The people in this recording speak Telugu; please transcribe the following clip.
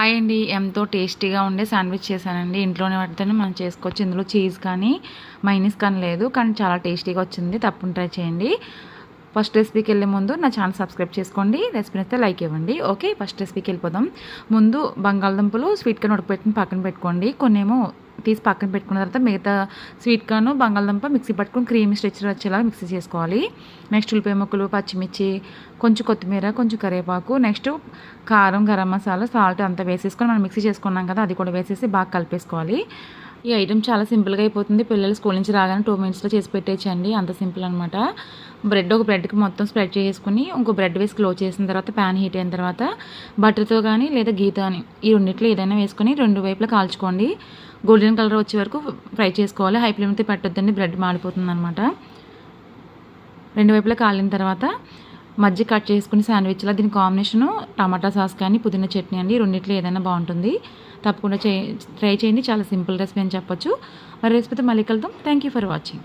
హాయ్ అండి. ఎంతో టేస్టీగా ఉండే శాండ్విచ్ చేశానండి. ఇంట్లోనే వాటితోనే మనం చేసుకోవచ్చు. ఇందులో చీజ్ కానీ మైనీస్ కానీ లేదు. కానీ చాలా టేస్టీగా వచ్చింది. తప్పని ట్రై చేయండి. ఫస్ట్ రెసిపీకి వెళ్ళే ముందు నా ఛానల్ సబ్స్క్రైబ్ చేసుకోండి. రెసిపీ అయితే లైక్ ఇవ్వండి. ఓకే ఫస్ట్ రెసిపీకి వెళ్ళిపోదాం. ముందు బంగాళదుంపలు స్వీట్ కానీ ఉడకపెట్టుకుని పక్కన పెట్టుకోండి. కొన్నేమో తీసి పక్కన పెట్టుకున్న తర్వాత మిగతా స్వీట్ కాను బంగాళదుంప మిక్సీ పట్టుకుని క్రీమ్ స్ట్రెచర్ వచ్చేలా మిక్సీ చేసుకోవాలి. నెక్స్ట్ ఉల్లిపాయ ముక్కలు పచ్చిమిర్చి కొంచెం కొత్తిమీర కొంచెం కరివేపాకు నెక్స్ట్ కారం గరం మసాలా సాల్ట్ అంతా వేసేసుకొని మనం మిక్సీ చేసుకున్నాం కదా అది కూడా వేసేసి బాగా కలిపేసుకోవాలి. ఈ ఐటమ్ చాలా సింపుల్గా అయిపోతుంది. పిల్లలు స్కూల్ నుంచి రాగానే టూ మినిట్స్లో చేసి పెట్టేయచ్చండి. అంత సింపుల్ అనమాట బ్రెడ్ ఒక బ్రెడ్కి మొత్తం స్ప్రెడ్ చేసుకుని ఇంకో బ్రెడ్ వేసి క్లోజ్ చేసిన తర్వాత ప్యాన్ హీట్ అయిన తర్వాత బటర్తో కానీ లేదా గీతో అని ఈ రెండిట్లో ఏదైనా వేసుకొని రెండు వైపులా కాల్చుకోండి. గోల్డెన్ కలర్ వచ్చే వరకు ఫ్రై చేసుకోవాలి. హై ఫ్లేమ్తో పెట్టొద్దండి. బ్రెడ్ మాడిపోతుంది అనమాట రెండు వైపులా కాలిన తర్వాత మధ్య కట్ చేసుకుని శాండ్విచ్లో దీని కాంబినేషను టమాటా సాస్ కానీ పుదీనా చట్నీ అండి. రెండిట్లో ఏదైనా బాగుంటుంది. తప్పకుండా చే ట్రై చేయండి. చాలా సింపుల్ రెసిపీ అని చెప్పొచ్చు. మరి రెసిపీతో మళ్ళీ కలుద్దాం. Thank you for watching